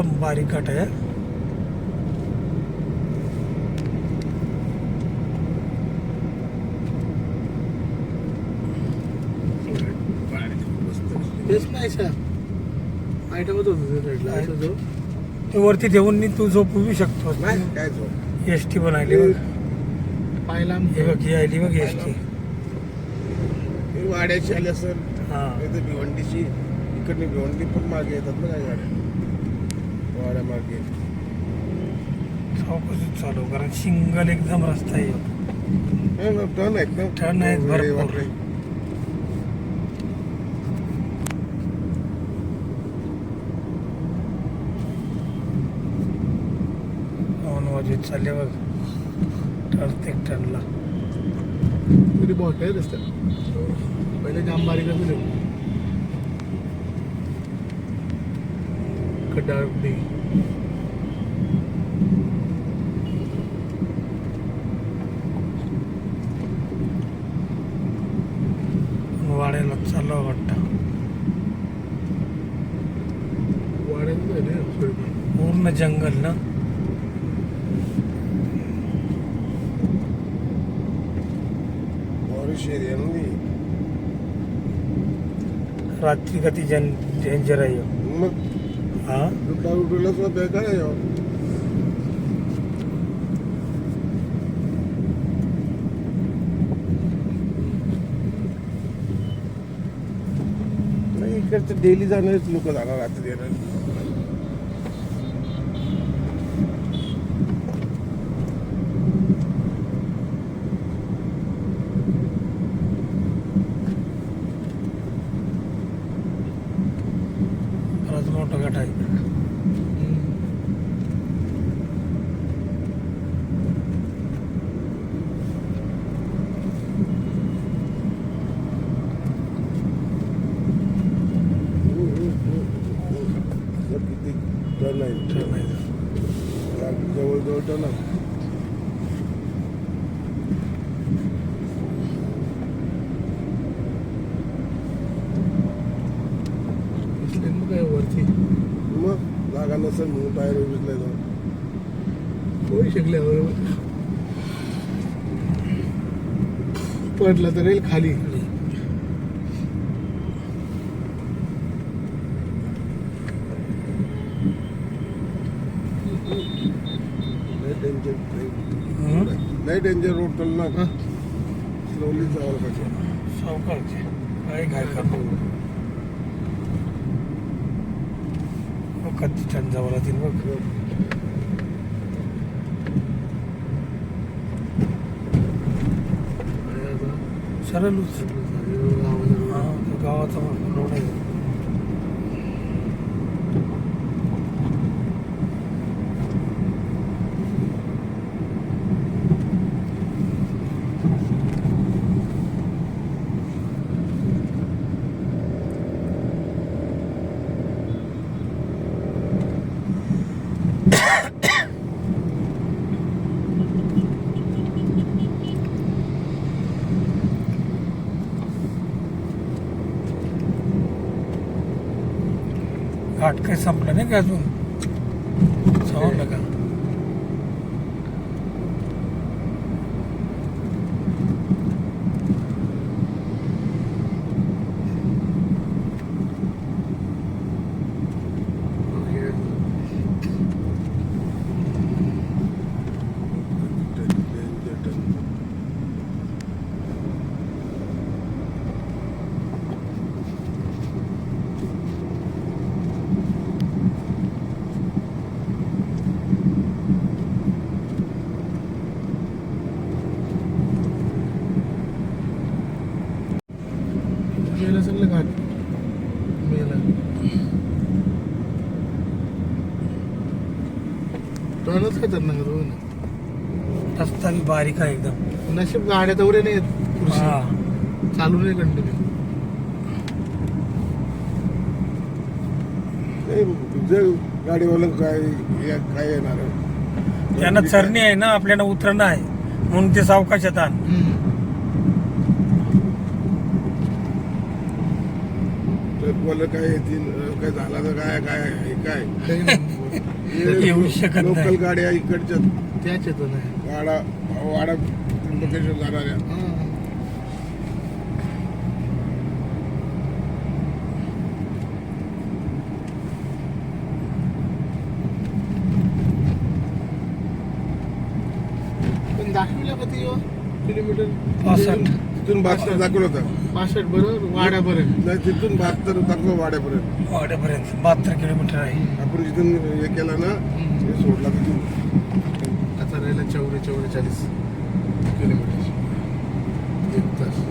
एकदम बारीक काट आहे. ते वरती ठेवून मी तू झोपू शकतो. काय एस टी बनवली बघ. पाहिला हे बघ ही आली बघ एस टी वाड्याची आली असेल. हा. भिवंडीची. इकडनी भिवंडी पण मागे येतात ना काही गाड्या वाड्या मागे सावकाशच चालू कारण सिंगल एकदम रस्ता आहे. टर्न आहेत ना. आहेत चालले बघ. प्रत्येक टर्नला तरी मोठे आहे रस्त्यात पहिले जाम बारीक असले खड्डा चाललं वाटतं पूर्ण जंगल ना. रात्री कधी जन डेंजर आहे ह्यो. मग हा बेकार आहे हो. डेली जाणारेच लोक जाणार रात्री येणार खरंच मोठं गट आहे किती टर्न आहे Turn आहे. दिसले मग काय वरती? मग जागा नसेल म्हणून टायर विजलाय जाऊन. होऊ शकले बरोबर. पडला तर येईल खाली लय डेंजर हम्म? लय डेंजर रोड चालला हा. स्लोली जावं पाहिजे सावकाश काय काय करतो कधी टन जावं लागतील बघ आणि आता सरळच गावाला हा तो गावाचा रोड आहे घाट काही संपलं नाही का अजून समजलं का गेलं सगळं घाट मेला खतरनाक आहे ना रस्ता बी बारीक आहे एकदम. नशीब गाड्या तेवढे नाही आहेत. हा. चालू नाही कंटिन्यू नाही गाडीवाला काय या- काय येणार आहे? त्यांना चरणी आहे ना आपल्याला उतरणं आहे. म्हणून ते सावकाश येतात. बोल काय येतील काय झाला तर काय काय हे काय येऊ शकत. लोकल गाड्या इकडच्या त्याच येतो नाही वाडा वाडा त्र्यंबकेश्वर जाणाऱ्या हा. पण दाखविला का ती किलोमीटर पासष्ट. तिथून बहात्तर दाखवलं होतं. पासष्ट बरोबर वाड्यापर्यंत. नाही तिथून बहात्तर दाखवलं वाड्यापर्यंत. वाड्यापर्यंत बहात्तर किलोमीटर आहे. आपण जिथून हे केलं ना हे सोडला तिथून. आता राहिला चौरे चौवेचाळीस किलोमीटर. एक तास.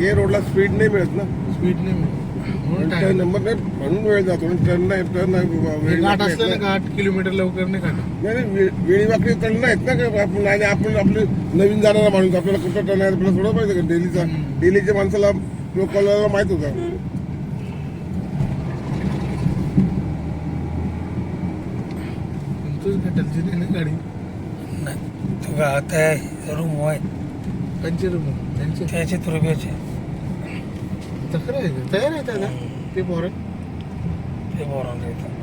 हे रोडला स्पीड नाही मिळत ना. स्पीड नाही मिळत. म्हणून टर्न time. नंबर नाही म्हणून वेळ जातो. टर्न नाही टर्न नाही हे वेळ घाट नाही असलं ना येत का आठ किलोमीटर लवकर नाही काढत नाही वेळी वाकडी टर्न नाहीत ना का? आपण आणि आपण आपले नवीन जाणारा माणूस आपल्याला कुठं टर्न आहे आपल्याला थोडं माहिती का? डेलीचा. डेलीच्या माणसाला लोकला माहीत होता? तुझ घाटालची नाही ना गाडी. नाही तो का आता रूम आहे त्यांचे रूम त्यांचे. त्याचे तुरब्याचे तर खरं आहे का? तयार आहे दादा ते पोरं ते बोरान येतं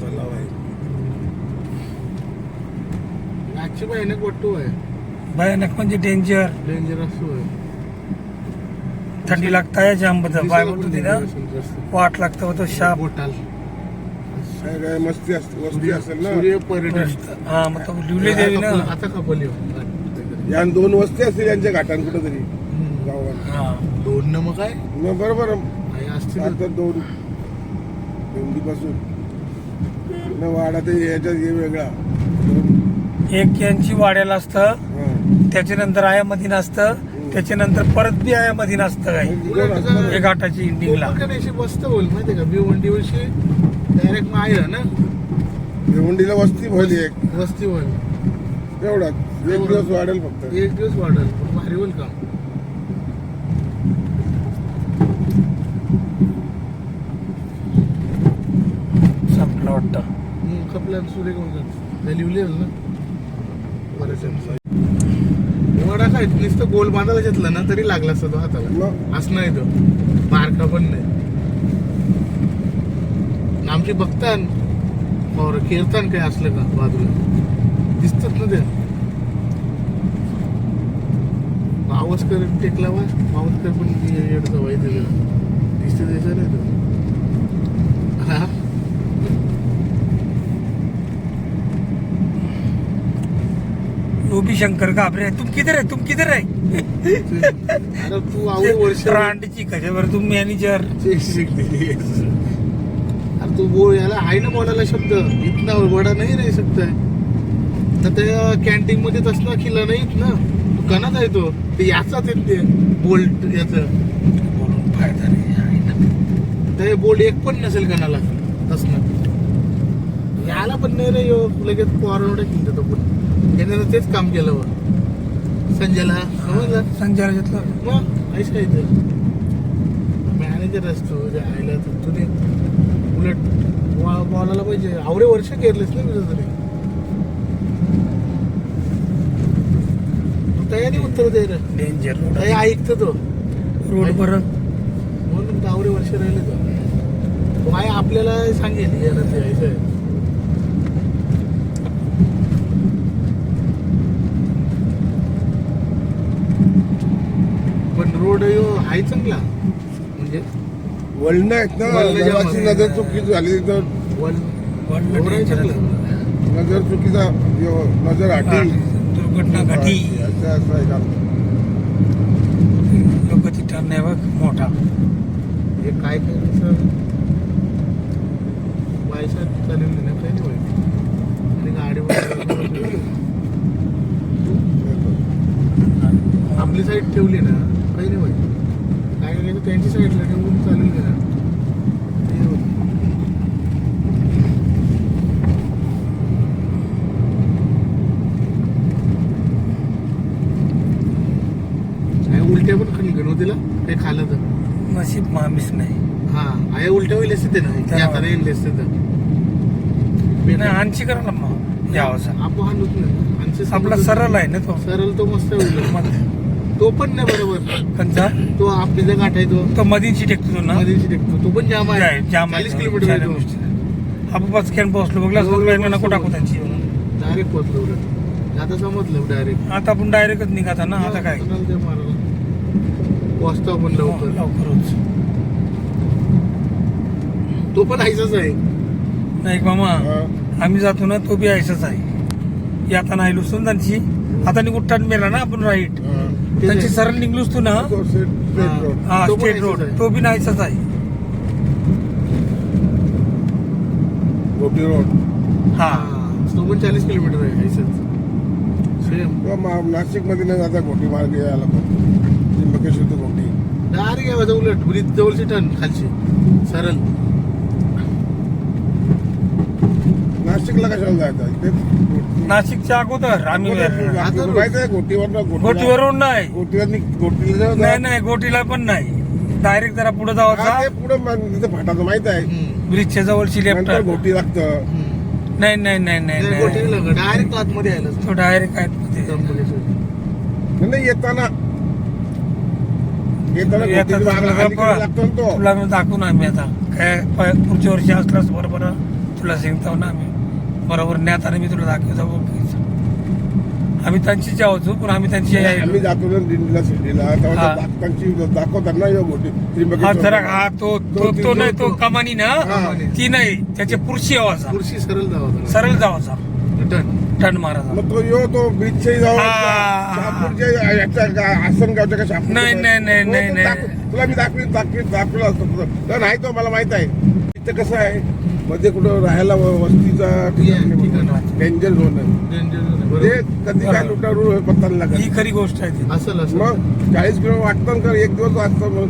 तलाव आहे आजची बाईने गोटू आहे भयानक म्हणजे डेंजर डेंजरस आहे थंडी लागताय जामबद्दल. बाय बोलतो तिथं सूर्य वाट लागतं होतं शाप मस्ती असते वस्ती असेल ना? सूर्य पर्यटन. हा मग तो लिवले देवी ना. आता कपल या दोन वस्ती असतील यांच्या घाटान कुठं तरी गावात हा. दोन न मग काय? बरोबर. असतील. दोन. भेंडीपासून न वाडा ते याच्यात हे वेगळा. एक यांची वाड्याला असतं. त्याच्यानंतर आयामध्ये नसतं त्याच्यानंतर परत बी आयामध्ये नसतं काही दोन असतात. एक घाटाची इंडिंगला मस्त होईल माहिती का? भिवंडी वर्षी डायरेक्ट ना? भिवंडीला वस्ती भरली एक. वस्ती होईल एवढाच एक दिवस वाढेल फक्त. एक दिवस वाढेल. पण भारी होईल काम. संपलं वाटतं. हम्म, कपल्या सूर्य कोण लिवले ना? बरेच काय नुसतं गोल बांधायला घेतलं ना तरी लागला असता हाताला. असं नाही तो. बारका पण नाही. आमची बघतान और कीर्तन काय असलं का बाजूला? दिसतात ना ते. मावसकर टेकला वा मावसकर पण दिसते त्याच्या नाही तो हा वो भी शंकर घाबरे. तुम किधर है तुम किधर है अरे तू वर्ष. रांडची कशावर तुम मॅनेजर. अरे तू बोल याला आहे ना बोलायला शब्द. इतना बडा नाही रे शब्द तर त्या कॅन्टीन मध्ये तसला खिला नाहीत ना तू कनात आहे तो? ते याचाच आहेत ते. बोल्ट याच. बोलून फायदा नाही ते बोल्ट एक पण नसेल कणाला. तसलं याला पण नाही रे यो. लगेच पोरावडे खिंत तो पण त्याने तर तेच काम केलं व संजयला. समजलं? संजय घेतलं मग ऐस काय तर मॅनेजर असतो जे आयला तर तुने उलट बॉ- बॉलाला पाहिजे आवडे वर्ष केरलेस ना तुझं तरी. तू तयारी उत्तर दे डेंजर काही ऐकतो तो. रोड बर. म्हणून आवडे वर्ष राहिले तो. आहे आपल्याला सांगेल याला ते ऐसं आहे. पण रोड यो आहे चांगला. म्हणजे वळण आहेत ना वळणं जेव्हा मध्ये- नजर चुकीची झाली तर वन वळणं रोड आहे danger आहे. चांगला. नजर चुकीचा यो, नजर हटी दुर्घटना घटी. असं असं आहे काम लोकांची टर्न आहे बघ मोठा. हे काय करायचं ना काही नाही व्हायचं आणि गाडीवर आपली साईड ठेवली ना. काही नाही काय करायचं त्यांची साईडला ठेवून चालेल का ते होतं. तिला काही खाल्लं तर? नशीब मामीच नाही. हा आया उलट्या होईल असते ना? आता नाही असते तर. नाही आणशी करा ना मग. यावाचा आपण हा नुक नाही आपला सरळ आहे ना तो. सरळ तो मस्त होईल तो पण नाही बरोबर. कंचा तो आपली जे गाठ आहे तो. मधीची टेकतो ना? मधीची टेकतो. तो पण जाम आहे. जाम. चाळीस किलोमीटर आहे तो. आपण पाच कॅन पोहोचलो बघला नको टाकू त्यांची. डायरेक्ट पोहोचलो उलट. आता समजलं डायरेक्ट आता आपण डायरेक्टच निघाता ना? आता काय? पोहोचतो आपण लवकर. लवकरच. तो पण आयचाच आहे. नाही मामा हा. आम्ही जातो ना तो बी ऐसाच आहे. येताना आलो त्यांची. आता निघून टर्न मेला ना आपण राईट हा. त्यांची. सरळ निघलोच तू ना? हा तो पण स्टेट ऐसाच रोड आहे. तो बी नाहीचाच आहे. गोटी रोड. हा. तो पण चाळीस किलोमीटर आहे सेम नाशिकमध्ये नाही जाता गोटी मार्ग यायला पण. त्र्यंबकेश्वर ते गोटी डायरेक्ट यावं उलट ब्रिज जवळची टर्न खालची. सरळ. नाशिकला कशाला जायचं? इथे नाशिकच्या अगोदर आम्ही आपल्याला माहिती आहे गोटीवर गोटीवरून नाही. नाही नाही गोटीला पण नाही. डायरेक्ट जरा पुढे ते जावाचा पुढे तिथे फाटाचं माहीत आहे. ब्रिजच्या जवळची लेफ्ट गोटी लागतं. नाही नाही नाही नाही डायरेक्ट आतमध्ये तो डायरेक्ट आहे तिथे. नाही, येताना तुला दाखवून आम्ही आता. काय पुढच्या वर्षी असलास बरोबर तुला सांगतो ना आम्ही. बरोबर ज्ञाताने मी तुला दाखवतो. आम्ही त्यांचीच आहोत पण आम्ही त्यांची आहे. आम्ही जातो ना दिंडीला शिर्डीला तेव्हा. त्या दाखतांची दाखवतात ना यो गोटी हा त्र्यंबकेश्वर. जरा हा तो तो तो- तो नाही तो तो- कमानी ना हा. ती नाही त्याचे पुरुषी आवाजा खुर्शी सरळ जावं सरळ जावाचा मारायचा मग तो यो तो हा. शहापूरच्या याच्या का- आसनगावच्या का शहापूरच्या नाही, नाही, नाही, नाही, नाही. दाखव- तुला मी दाखवीन दाखवीन दाखवलं असतं. तर नाही तो मला माहीत आहे इथं कसं आहे मध्ये कुठं राहायला वस्तीचा. डेंजर झोन आहे. म्हणजे कधी काय लुटारू पत्ता लागत ही खरी गोष्ट आहे ती. मग चाळीस किलो वाटतं का एक दिवस वाचतं मग.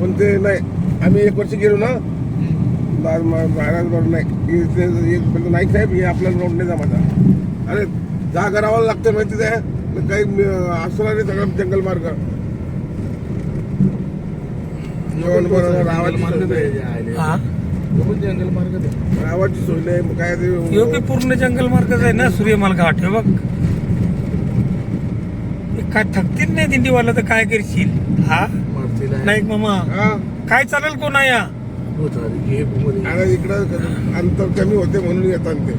पण ते नाही. आम्ही एक वर्ष गेलो ना महाराज बरोबर नाही. म्हणजे नाही साहेब हे आपल्याला रोड नाही जमाचा अरे जा करावं लागतं माहिती ते मग काही असणार नाही सगळं जंगल मार्ग. जंगल मार्ग रावाची सोय नाही काय यो ते बी पूर्ण जंगल मार्गच आहे ना सूर्यमाल घाट हे बघ. हे काय थकतील नाही दिंडीवाला तर काय करशील? हा? मारतीला आहे. नाही मामा. हा? काय चालेल कोणा या. हे. आणि इकडं अंतर कमी होते म्हणून येतात ते.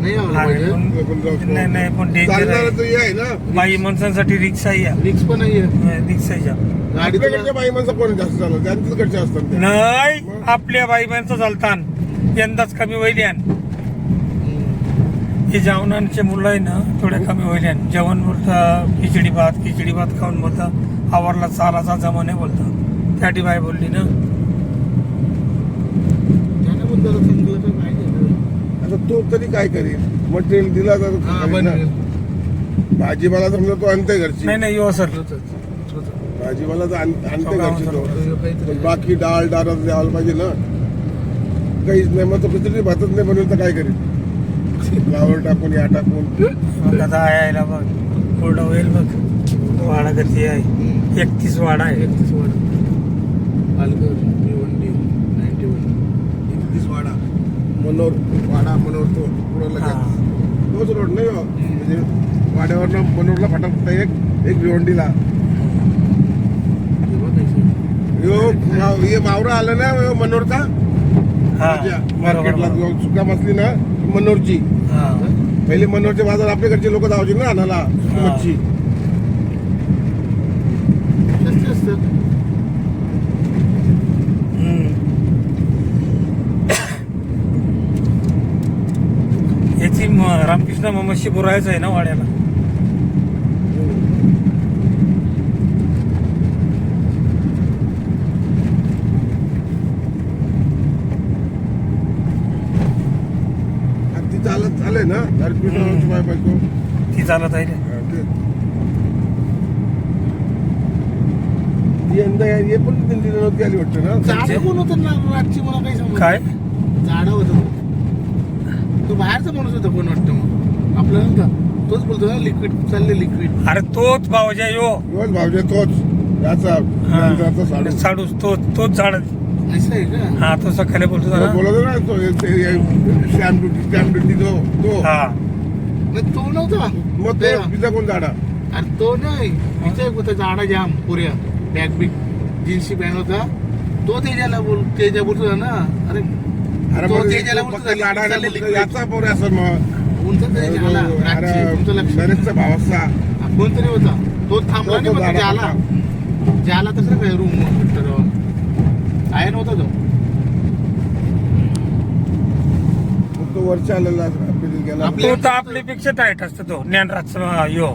नाही आलं हा, पाहिजे. नाही नाही पण डेंजर चालणार आहे. हे ना. बाई माणसांसाठी रिक्षा या. रिक्स पण नाहीये. रिक्षाच्या कोण जास्त असतात ते. नाही आपल्या बाई माणसं चालतान. यंदाच कमी होईल्यान हे जेवणाचे मुलं आहे ना थोडे कमी होईल्यान जेवण बोलतं खिचडी भात खिचडी भात खाऊन बोलतं आवरला चालाचा जमाने बोलतं. त्याटी बाई बोलली ना. आता तो तरी काय करेल मटेरियल दिला हा. बनवेल. भाजीपाला समजा तो आणते घरची. नाही नाही सर. भाजीपाला तर आण- आणते घरची तो पण बाकी डाळ डाळ द्यायला पाहिजे ना काहीच नाही मग तो खिचडी भातच नाही बनवेल तर काय करेल फ्लावर टाकून या टाकून. आता यायला बघ. कोरडा होईल बघ. वाडा किती आहे. एकतीस वाडा आहे. एकतीस वाडा. Palghar Bhiwandi ninety one. एकतीस वाडा. मनोर वाडा मनोर तो. पुढं. लगेच. तोच रोड नाही हो. म्हणजे वाड्यावरनं मनोरला फटाफट एक एक भिवंडीला हे बघायचं यो हे मावरा आलं ना यो मनोरचा हा मार्केटला. जाऊन सुका मसली ना मनोरची हा पहिले मनोरचे बाजार आपल्याकडचे लोक जायचे ना आणायला हा. मच्छी. याची म- रामकृष्ण मामाशी बोलायचं आहे ना वाड्याला आणि ती चालत आले ना हरकृष्णाची बाय बायको ती चालत आहे रे यंदा या- हे पण दिल्लीला नव्हती आली वाटतं ना? झाडं कोण होतं ना रातची मला काही समज काय? झाडं होतं. तो बाहेरचा माणूस होता कोण वाटतं मग? आपल्याला नव्हता. तोच बोलतो ना लिक्विड चालले लिक्विड अरे तोच भावजा यो. योच भावजे तोच. याचा हा. यंत्राचा साडू. साडूस तो तोच झाड. असं आहे का? हा तो सकाळी बोलतो तो ना बोलत होता ना तो स्टॅम्प ड्युटी स्टॅम्प ड्युटी तो तो. हा. नाही तो नव्हता. मग ते- तिचा कोण झाडा अरे तो नाही. तिथे होता झाडा जाम पुऱ्या. बॅग बिग जीन्सी पॅन्ट होता. तो तेजाला बोल तेजा बोलतो ना. अरे अरे तो मग तेजाला बोलतो फक्त याचा पोर मग. कोणता तरी झाला. रातची, तुमचं लक्ष. नरेशचा भाव असा. हा, कोणतरी होता. तो थांबला नाही तो झाला ज्याला तसं काय रूम आहे नव्हता तो? तो वरच्या आलेला गेला. तो तर आपल्यापेक्षा टाईट असतो तो ज्ञानराजचा यो.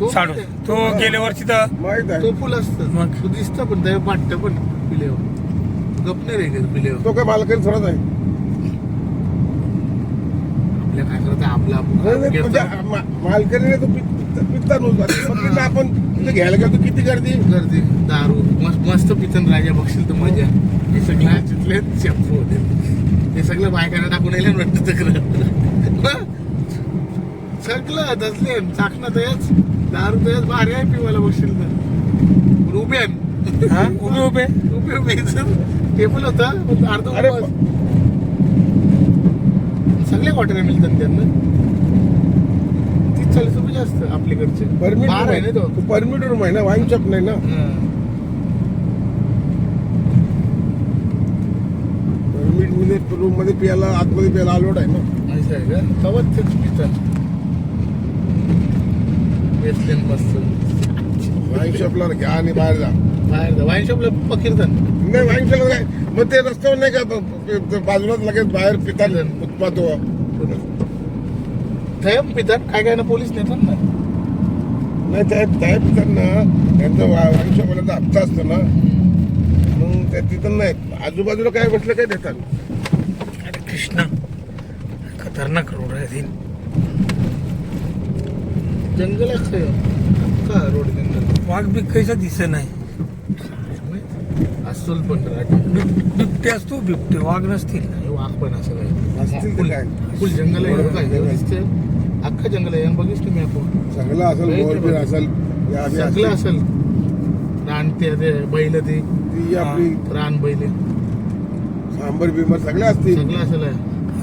तो साडू. तो गेल्या वर्षी तर माहीत तो आहे फुल असतं. मग? तो दिसतं पण त्या वाटतं पण पिलेवर गपणे रे पिलेवर तो काय मालकरी थोडाच आहे? आपल्या काय करत आपला नाही, नाही, म्हणजे मा- मालकरीने तो पित- पित्ता नव्हता. फक्त आपण तिथे घ्यायला गेलो तर किती गर्दी? गर्दी. दारू. मस्त मस्त पितन राजा बघशील तर मजा. हे सगळं तिथले चप्पू होते. हे सगळं बायकांना टाकून येईल वाटतं तक्र सगळं दसले चाकणं तयच दारू तयच भारी आहे पिवायला बघशील तर. हा? उभे उभे? उभे उभे. टेबल होता. अर्ध अरे. सगळे क्वार्टर मिळतात त्यांना तीस चाळीस रुपये जास्त आपल्याकडचे परमिट बार आहे ना तो. परमिट रूम आहे ना. वाईन शॉप नाही ना. परमिटमध्ये रूममध्ये पियाला आतमध्ये पियाला अलोट आहे ना. असं आहे का? तवच तेच पितात वेस्टर्न मस्त. वाईन शॉपला घ्या आणि बाहेर जा. बाहेर जा. वाईन शॉपला पकिरतात नाही वाईन शॉपला काय? मग ते रस्त्यावर नाही का ब- ब- बाजूलाच लगेच बाहेर पितात उत्पाद थयम पितात. काय काय ना पोलीस नेतात ना. नाही त्या त्या पितात ना. त्यांचं वा- वाईन शॉपवाल्याचा हप्ता असतो ना. मग त्या तिथं नाही. आजूबाजूला काय म्हटलं काय देतात? अरे कृष्णा खतरनाक रोड आहे ते जंगल असतं का रोड जंगल? वाघ बी कैसा दिसत नाही. अस्सल पण बिब- बिबटे असतो बिबटे. वाघ नसतील. हे वाघ पण असं काय असतील ते काय? फुल जंगल आहे काय दिसतं अख्खं जंगल आहे बघिस तुम्ही आपण. चांगलं असेल मोरबीर असेल या बी सगळं असेल. असेल रान ते ते बैल ते. ती आपली रान बैल. सांबर बिंबर सगळे असतील. सगळं असेल.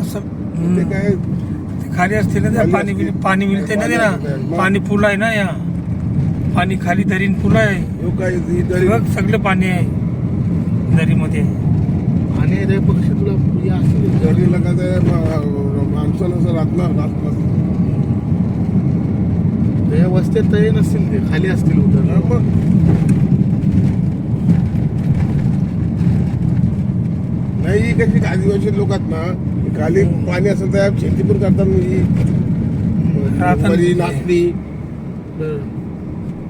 असं ते हम्म. काय खाली असतील ना त्या पाणी. बिल- पाणी मिळते ना ते ना पाणी पुल आहे ना या. पाणी खाली दरीन पुल आहे. ही बघ सगळं पाणी आहे. दरीमध्ये. आणि रे पक्षी तुला दरीला का ते मा- माणसं नसं राहत ना राहत नसतं. त्या वस्त्यात तळे नसतील ते खाली असतील उतर मग? नाही कशी आदिवासी लोक आहेत ना खाली पाणी असेल तर शेती पण करतात ही. राहतात. वरी. नाचणी.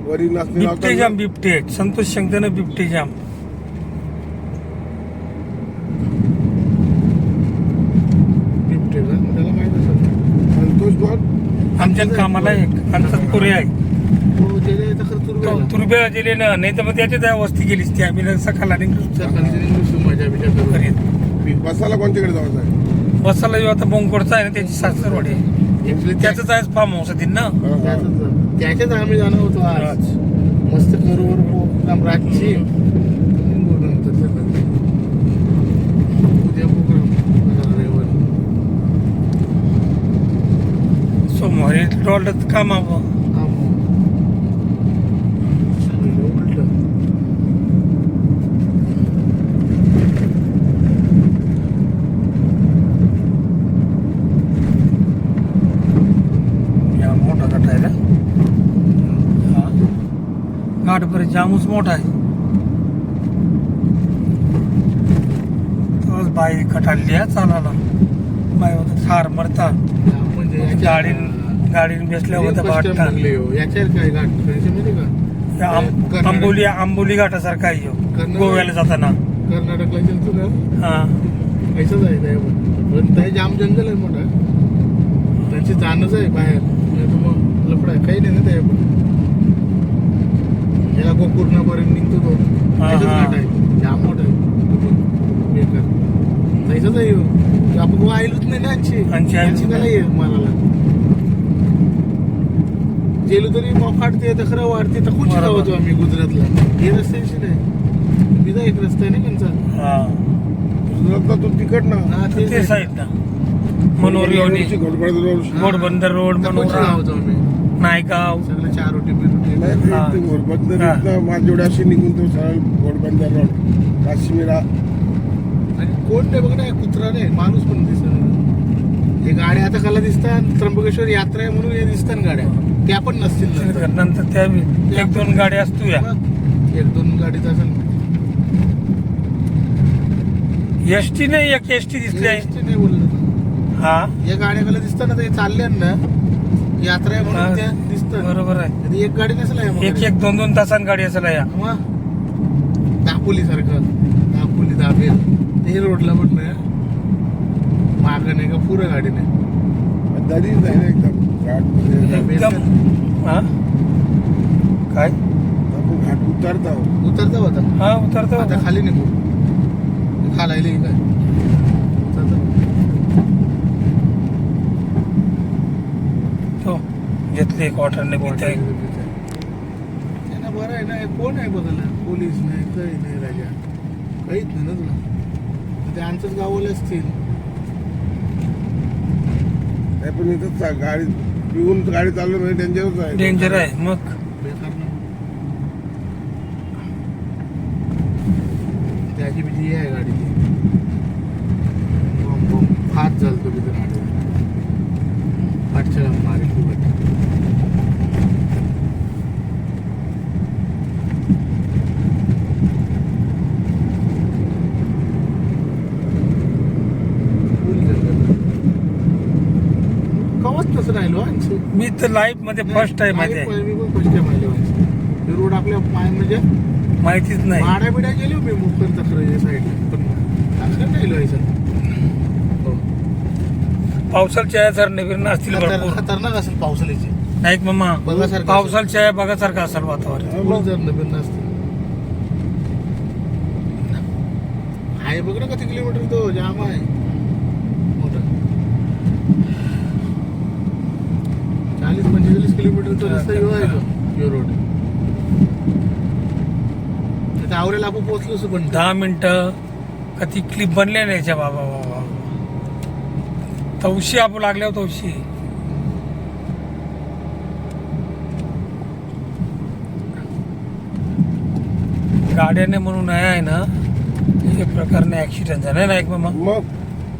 वरी नाचणी बिबटे जाम बिबटे. संतोष शंकरनं बिबटे जाम. बिबटे का? त्याला माहीत असेल. संतोष कोण आमच्या कामाला एक आमचा पुरे आहे तो गेले तर खरं तुरवेला तुरबेला दिले ना नाही तर मग त्याच्यात आहे वस्ती केलीच ती. आम्ही सकाळला निघलो. सकाळची मजा बिजा करून घरी. बसाला कोणत्याकडे जायचं आहे? बसाला जेव्हा आता बोंगकोडचा आहे ना त्याची सासरवाडी Actually त्याच आहे फार्म हाऊस आहे ना त्याच्याच आम्ही जाणार होतो आज. मस्त करूवर प्रोग्राम रातची. सोमवारी डॉलर कामावं हा मग. पहिलं उलटं. या मोठा गट आहे ना हा बरं जामूच मोठा आहे. तोच बाई कटाळली आहे चालायला. बाई होतं ठार मरता. म्हणजे गाडीन गाडीने बेसल्या होत्या वाटता हो. आंबोली आंबोली घाटासारखा आहे ह्यो. गोव्याला जाताना. कर्नाटकला गेलतो ना हा. आहे पण ते जाम जंगल आहे मोठा. त्यांची जाणंच आहे बाहेर. नाही तर मग लफडा आहे. काही नाही ना त्या याला गोकुर्णापर्यंत निघतो तो. ऐसंच. घाट आहे. जाम मोठा आहे. बेकार ऐसंच आहे आपण वाहिलूच नाही ना नाही. काय आहे मारायला गेलो तरी मोकाटते तर खरं वाढते तर कुठे बरोबर. गावतो आम्ही गुजरातला. हे रस्त्याशी नाही. बिजा एक रस्ता आहे ना त्यांचा. हा. गुजरातला तू तिकट ना. हा ते ते साईड ना मनोरी रोड. घोडबंदर रोड मनोरा. गावतो आम्ही. नायगाव. सगळं चार रोटी बिरोटी नाही हा. ते घोडबंदर हा. इथनं माझ्यावड्याशी निघून तो सरळ घोडबंदर रोड काश्मीरा आणि कोण नाही बघ ना कुत्रा नाही माणूस पण दिसत हे गाड्या आता कला दिसतात त्र्यंबकेश्वर यात्रा आहे म्हणून हे दिसतात गाड्या. त्या पण नसतील नंतर. नंतर त्या एक दोन गाड्या असतो या. एक दोन गाडीत असेल. एस टी नाही एक एस टी दिसली आहे. ST नाही बोललं हा? या गाड्या कला दिसतात ना ते चालल्या ना यात्रा आहे हा, म्हणून बरोबर आहे. कधी एक गाडी नसेल आहे एक एक दोन दोन तासां गाडी असेल या. दापोली सारखं दापोली दाबेल ते रोडला पण नाही माग नाही का पुरं गाडी नाही एकदम. एकदम हा? काय? घाट उतरता उतरता होता. हा उतरतो आता खाली निघू. खालायला काय उतरता तो घेतली एक वॉटरने बोलते त्यांना बरं आहे ना हे कोण आहे बघायला? पोलीस नाही काही नाही राजा. काहीच नाही ना तुला. ते आमच्याच गावाला असतील. नाही पण इथं गाडी पिऊन गाडी चालवलं म्हणजे डेंजरच आहे. डेंजर आहे. मग? बेकार ना त्याची बिजी हे आहे गाडी ती बॉम्ब. बॉम्ब हात चालतो तिथे गाडी पाठच्या मारेल खूप कवच तसं राहिलो आणखी मी तर लाईफमध्ये फर्स्ट टाइम आहे. मी पण फर्स्ट टाइम आले रोड आपल्या पाय म्हणजे माहितीच नाही. माड्या बिड्या गेली मी मुक्कर तक्र साईडला पण असं नाही व्हायचं हो. पावसाळच्या सर नवीन असतील खतरनाक असेल पावसाळ्याची नाही का मामा बघासारखं पावसाळच्या बघासारखं असेल वातावरण. जर नवीन नसतं आहे बघ ना किती किलोमीटर तो जाम आहे मोठा चाळीस पंचेचाळीस किलोमीटर तो रस्ता आहे तो यो रोड. आता आवरेला आपण पोहोचलोच पण. दहा मिनिटं का ती क्लिप बनले नाही याच्या बाबा बाबा तवशी आपण लागल्यावर तवशी. गाड्याने म्हणून आहे आहे ना एक प्रकारने ऍक्सिडेंट झाला नाही का मामा मग?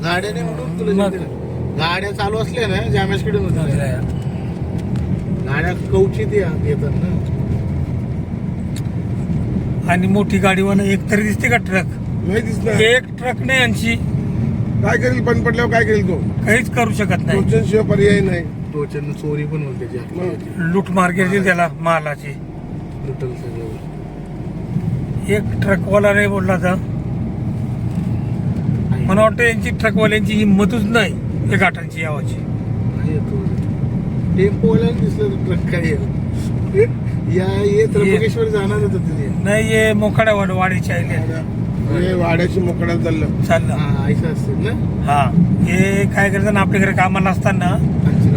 गाड्याने म्हणून तुला मग. सांगते ना, गाड्या चालू असल्या ना होत्या. या. गाड्या कवचित या येतात ना. आणि मोठी गाडीवर एक तरी दिसते का ट्रक? नाही दिसणार. एक ट्रक नाही यांची. काय करेल बंद पडल्यावर काय करेल तो? काहीच करू शकत नाही. टोचन शिवाय पर्याय नाही. टोचन चोरी पण होते. लूट मार केली त्याला मालाची. लुटल सगळं. एक ट्रकवाला नाही बोलला तर मला वाटतं यांची ट्रकवाल्यांची हिंमतच नाही या गाठांची यावाची. टेम्पोवाल्याला दिसलं ट्रक काय या ये त्र्यंबकेश्वर जाणार होतं तिथे. नाही हे मोखाड्यावाड वाडीची आले हे वाड्याची मोकळ्यात चाललं. चाललं. हा ऐसा असतील ना? हा. हे काय करतात आपल्याकडे कामाला असताना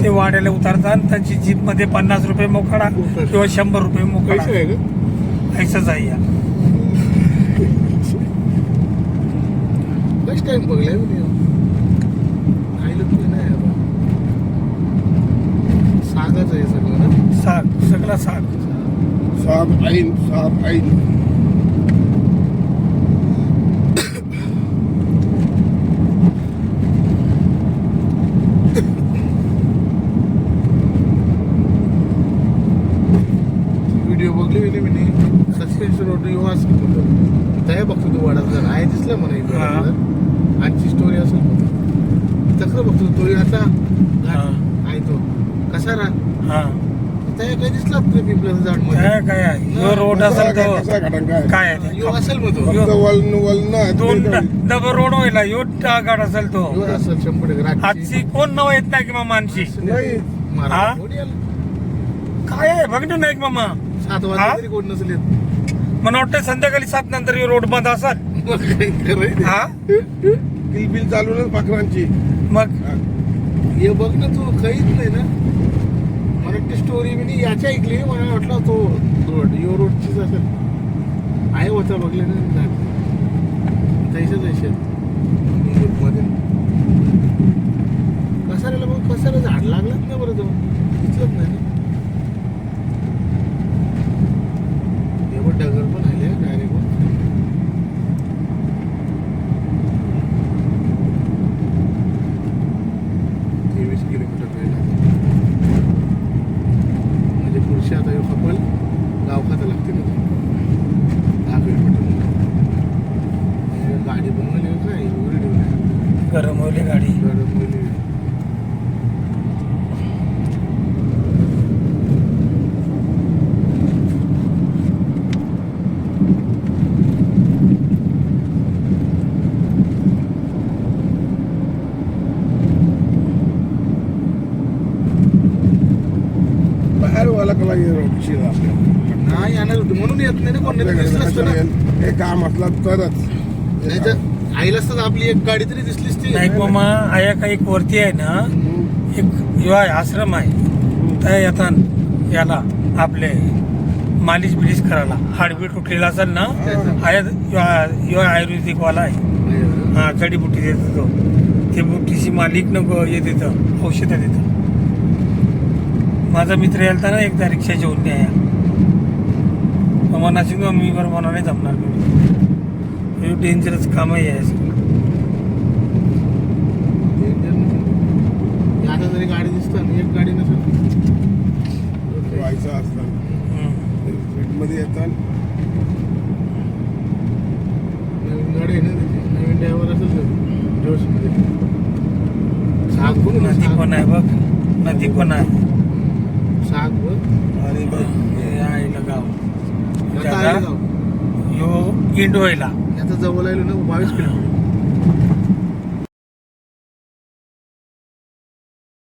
ते वाड्याला उतारतात त्यांची जीपमध्ये पन्नास रुपये मोखाडा किंवा शंभर रुपये मोखाडा. पैसे आहे का? ऐसंच आहे या. फर्स्ट टाइम बघलाय मी आईलं तुझं नाही आता सागाच आहे सगळं ना? साग सगळा साग. साप आईन साप आईन व्हिडिओ बघली मी मी सस्पेन्शन रोड येऊ असं त्या बघतो तू वाढत जर आहे दिसलं मला इकडे हा. आजची स्टोरी असेल तसं बघतो तो आता हा. आहे तो कसा राहा हा त्या काही दिसला तुला पिंपळाचं झाडमध्ये काय काय आहे ह्यो रोड काय- कसा तो? घाटांक काय काय आहे यो. ते? असेल मग तो फक्त वळण वळण दोन डबल रोड होईल ह्यो गाड असेल तो. यो असेल शंभर टक्के रातची. आजची कोण नाव येत नाही की मामा नाही मारा. हा? आलं. काय आहे? ना नाही मामा. सात हा? वाजता तरी कोण नसेल येत. मला वाटतं संध्याकाळी सात नंतर रोड बंद असेल. मग काय. हा? किलबिल चालूनच पाखरांची. मग? हे. बघ ना तू काहीच नाही ना. मला ती स्टोरी मी याच्या ऐकली. मला वाटलं तो रोड यो रोडचीच असेल. आहे होता बघले ना तैसेच असे मध्ये. कसाऱ्याला मग कसाऱ्या झाड लागलंच ना बरं तो दिसलंच नाही ना. एवढं डगर पण आले डायरेक्ट तेवीस किलोमीटर म्हणजे पुढच्या आता कपल गाव खाता लागते ना दहा किलोमीटर हे गाडी बनवली काय एवढी ठेवली गरम होईल गाडी गरम बनवली बाहेर वाला कला रोडची आपल्याला नाही येणार होती म्हणून येत नाही ना कोण नाही तर दिसलं असतं ना हे काम असलं तरच तर आईला आपली एक गाडी तरी दिसलीच ती. नाही मामा आया का एक वरती आहे ना. एक युवा आश्रम आहे. त्या येतात याला आपले मालिश बिलिश करायला. हाडबीड तुटलेला असेल ना आया युवा- युवा आयुर्वेदिकवाला आहे. हा जडीबुटी देतो तो ते बुटीची मालिक नको हे देतं औषधं देतं. माझा मित्र यायला ना एकदा रिक्षा जेवून न्याया. मग नाशिक मी बरं म्हणा नाही जमणार. मी हे डेंजरस कामही आहे. आता जरी गाडी दिसतं ना, एक गाडी नसेल व्हायचं. मध्ये येतात गाडी आहे. ना त्याची नवीन ड्रायव्हर असेल तर जोशमध्ये. साग बघ नदी. पण आहे बघ. नदी पण आहे. साग बघ आणि बघ हे आहे ना गाव. आता आहे गाव. यो इंडोयला याचा जवळ आलो ना बावीस किलोमीटर